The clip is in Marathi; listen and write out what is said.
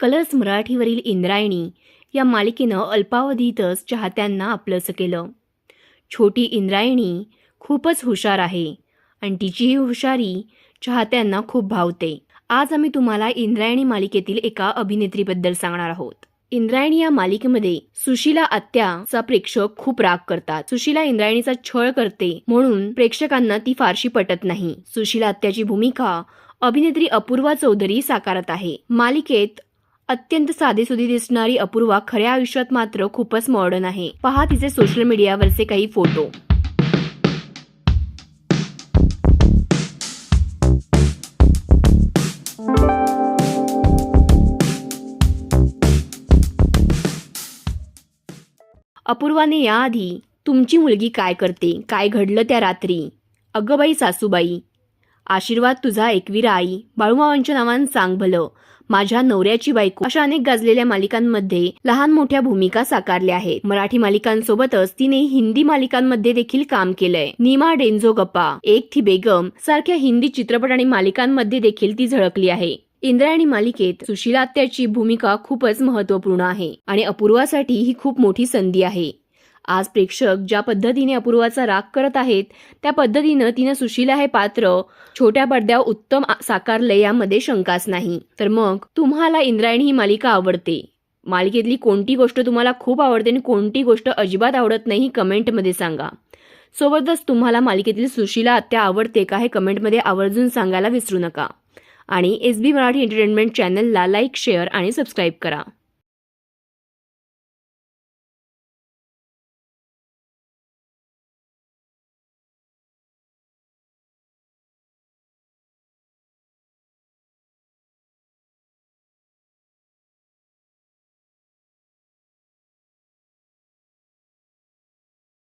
कलर्स मराठीवरील इंद्रायणी या मालिकेनं अल्पावधीतच चाहत्यांना आपलंसं केलं. छोटी इंद्रायणी खूपच हुशार आहे आणि तिची हुशारी चाहत्यांना खूप भावते. आज आम्ही तुम्हाला इंद्रायणी मालिकेतील एका अभिनेत्रीबद्दल सांगणार आहोत. इंद्रायणी या मालिकेमध्ये सुशीला आत्याचा प्रेक्षक खूप राग करतात. सुशीला इंद्रायणीचा छळ करते म्हणून प्रेक्षकांना ती फारशी पटत नाही. सुशीला आत्याची भूमिका अभिनेत्री अपूर्वा चौधरी साकारत आहे. मालिकेत अत्यंत साधेसुधी दिसणारी अपूर्वा खऱ्या आयुष्यात मात्र खूपच मॉडर्न आहे. पहा तिचे सोशल मीडियावरचे काही फोटो अपूर्वाने याआधी तुमची मुलगी काय करते? काय घडलं त्या रात्री? अगं बाई सासूबाई आशीर्वाद तुझा एकवीरा आई बाळूमावांच्या नावानं सांग भलं. माझ्या नवऱ्याची बायको अशा अनेक गाजलेल्या मालिकांमध्ये लहान मोठ्या भूमिका साकारल्या आहेत. मराठी मालिकांसोबतच तिने हिंदी मालिकांमध्ये देखील काम केलंय. नीमा डेंझो गप्पा एक थी बेगम सारख्या हिंदी चित्रपट आणि मालिकांमध्ये देखील ती झळकली आहे. इंद्रायणी मालिकेत सुशीला आत्याची भूमिका खूपच महत्त्वपूर्ण आहे आणि अपूर्वासाठी ही खूप मोठी संधी आहे. आज प्रेक्षक ज्या पद्धतीने अपूर्वाचा राग करत आहेत त्या पद्धतीनं तिनं सुशीला हे पात्र छोट्या पडद्यावर उत्तम साकारले यामध्ये शंकाच नाही. तर मग तुम्हाला इंद्रायणी ही मालिका आवडते? मालिकेतली कोणती गोष्ट तुम्हाला खूप आवडते आणि कोणती गोष्ट अजिबात आवडत नाही ही कमेंटमध्ये सांगा. सोबतच तुम्हाला मालिकेतील सुशीला आत्या आवडते का हे कमेंटमध्ये आवर्जून सांगायला विसरू नका. आणि एस बी मराठी एंटरटेनमेंट चॅनलला लाईक शेअर आणि सबस्क्राईब करा.